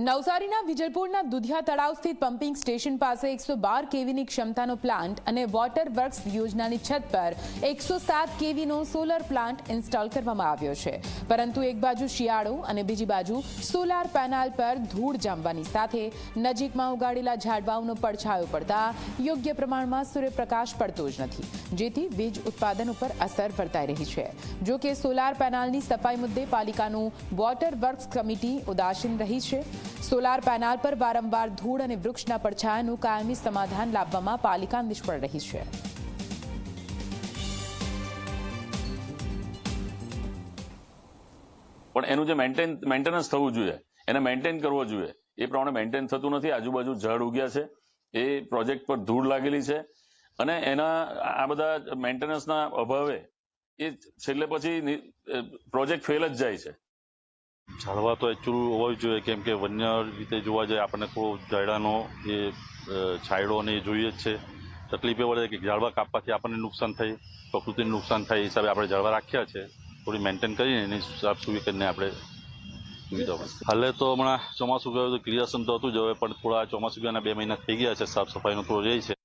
નવસારીના વિજલપુરના દુધિયા તળાવ સ્થિત પમ્પિંગ સ્ટેશન પાસે એકસો બાર કેવીની ક્ષમતાનો પ્લાન્ટ અને વોટર વર્ક્સ યોજનાની છત પર એકસો સાત કેવીનો સોલર પ્લાન્ટ ઇન્સ્ટોલ કરવામાં આવ્યો છે. પરંતુ એક બાજુ શિયાળો અને બીજી બાજુ સોલાર પેનલ પર ધૂળ જામવાની સાથે નજીકમાં ઉગાડેલા ઝાડવાઓનો પડછાયો પડતા યોગ્ય પ્રમાણમાં સૂર્યપ્રકાશ પડતો જ નથી. જેથી વીજ ઉત્પાદન ઉપર અસર વર્તાઈ રહી છે. જો કે સોલાર પેનલની સફાઈ મુદ્દે પાલિકાનું વોટર વર્ક્સ કમિટી ઉદાસીન રહી છે. સોલાર પેનલ પર વારંવાર ધૂળ અને વૃક્ષના પડછાયાનું કાયમી સમાધાન લાવવામાં પાલિકા નિષ્ફળ રહી છે. પણ એનું જે મેન્ટેન મેન્ટેનન્સ થવું જોઈએ, એને મેન્ટેન કરવો જોઈએ, એ પ્રમાણે મેન્ટેન થતું નથી. આજુબાજુ ઝાડ ઉગ્યા છે, એ પ્રોજેક્ટ પર ધૂળ લાગેલી છે અને એના, આ બધા મેન્ટેનન્સના અભાવે એ છેલ્લે પછી પ્રોજેક્ટ ફેલ જ જાય છે. ઝાડવા તો એકચ્યુઅલ હોવી જોઈએ, કેમ કે વન્ય રીતે જોવા જાય, આપણને થોડો ઝાડાનો એ છાયડો છાંયડો ને એ જોઈએ જ છે. તકલીફ એ પડે કે ઝાડવા કાપવાથી આપણને નુકસાન થાય, પ્રકૃતિને નુકસાન થાય, એ હિસાબે આપણે ઝાડવા રાખ્યા છે. થોડી મેન્ટેન કરીને એની સાફ સુવી કરીને આપણે સુવિધા હાલે તો હમણાં ચોમાસું ગયું, તો ક્રિયાસન તો હતું જ હવે, પણ થોડા ચોમાસું ગયાના બે મહિના થઈ ગયા છે, સાફ સફાઈનો થોડો રહે છે.